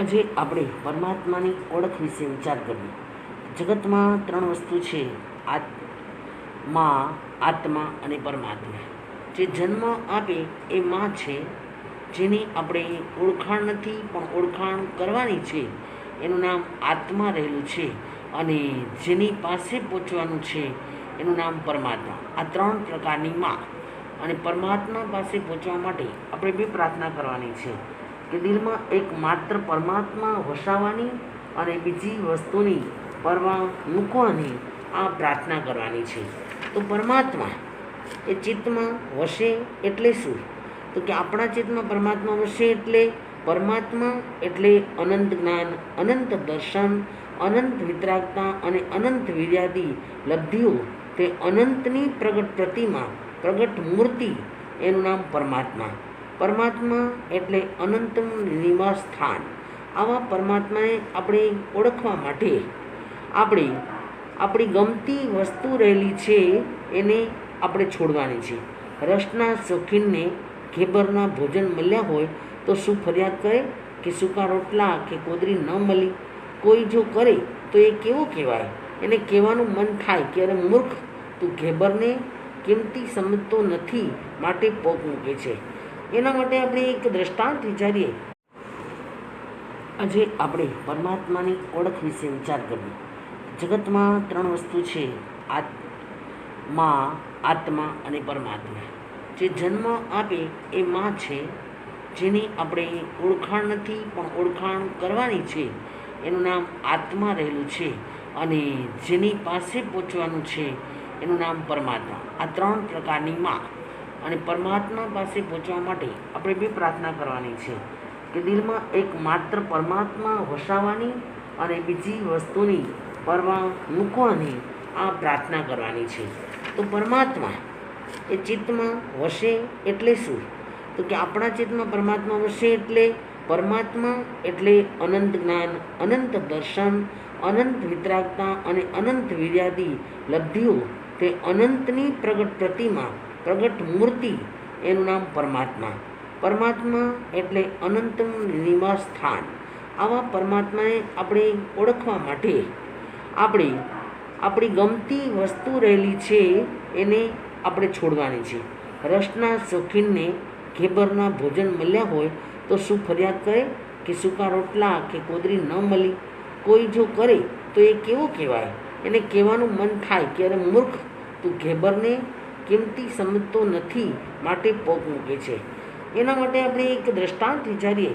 આજે આપણે પરમાત્માની ઓળખ વિશે વિચાર કરીએ. જગતમાં ત્રણ વસ્તુ છે, આત્મા આત્મા અને પરમાત્મા. જે જન્મ આપે એ માં છે, જેની આપણે ઓળખાણ નથી, પણ ઓળખાણ કરવાની છે. એનું નામ આત્મા રહેલું છે અને જેની પાસે પહોંચવાનું છે, એનું નામ પરમાત્મા. આ ત્રણ પ્રકારની માં. અને પરમાત્મા પાસે પહોંચવા માટે આપણે બે પ્રાર્થના કરવાની છે. કે દિલમાં એક માત્ર પરમાત્મા વસાવવાની અને બીજી વસ્તુની પરવા મૂકવાની આ પ્રાર્થના કરવાની છે. તો પરમાત્મા એ ચિત્તમાં વસે એટલે શું? તો કે આપણા ચિત્તમાં પરમાત્મા વસે એટલે પરમાત્મા એટલે અનંત જ્ઞાન, અનંત દર્શન, અનંત વિતરાગતા અને અનંત વિર્યાદી લબ્ધિઓ. તે અનંતની પ્રગટ પ્રતિમા, પ્રગટ મૂર્તિ એનું નામ પરમાત્મા. પરમાત્મા એટલે અનંતનું નિવાસ સ્થાન આવા પરમાત્માને આપણે ઓળખવા માટે આપણે, આપણી ગમતી વસ્તુ રહેલી છે એને આપણે છોડવાની છે. રસના શોખીનને ઘેબરના ભોજન મળ્યા હોય તો શું ફરિયાદ કરે કે સૂકા રોટલા કે કોદરી ન મળી? કોઈ જો કરે તો એ કેવું કહેવાય? એને કહેવાનું મન થાય કે અરે મૂર્ખ તું ઘેબરને કિંમતી સમજતો નથી માટે પોક મૂકે છે. એના માટે આપણે એક દ્રષ્ટાંત વિચારીએ. આજે આપણે પરમાત્માની ઓળખ વિશે વિચાર કરીએ. જગતમાં ત્રણ વસ્તુ છે, આત્મા આત્મા અને પરમાત્મા. જે જન્મ આપે એ માં છે, જેની આપણે ઓળખાણ નથી, પણ ઓળખાણ કરવાની છે. એનું નામ આત્મા રહેલું છે અને જેની પાસે પહોંચવાનું છે, એનું નામ પરમાત્મા. આ ત્રણ પ્રકારની માં. અને પરમાત્મા પાસે પહોંચવા માટે આપણે બે પ્રાર્થના કરવાની છે કે દિલમાં એક માત્ર પરમાત્મા વસાવવાની અને બીજી વસ્તુની પરવા મૂકવાની આ પ્રાર્થના કરવાની છે. તો પરમાત્મા એ ચિત્તમાં વસે એટલે શું? તો કે આપણા ચિત્તમાં પરમાત્મા વસે એટલે પરમાત્મા એટલે અનંત જ્ઞાન, અનંત દર્શન, અનંત વિતરાગતા અને અનંત વિર્યાદી લબ્ધિઓ તે અનંતની પ્રગટ પ્રતિમા, પ્રગટ મૂર્તિ, એનું નામ પરમાત્મા. પરમાત્મા એટલે અનંતનું નિવાસ સ્થાન આવા પરમાત્માને આપણે ઓળખવા માટે આપણે આપણી ગમતી વસ્તુ રહેલી છે એને આપણે છોડવાની છે. રસના શોખીનને ઘેબરના ભોજન મળ્યા હોય તો શું ફરિયાદ કરે કે સૂકા રોટલા કે કોદરી ન મળી? કોઈ જો કરે તો એ કેવું કહેવાય? એને કહેવાનું મન થાય કે અરે મૂર્ખ તું ઘેબરને કિંમતી સમજતો નથી માટે પોગ મૂકે છે. એના માટે આપણે એક દ્રષ્ટાંત વિચારીએ.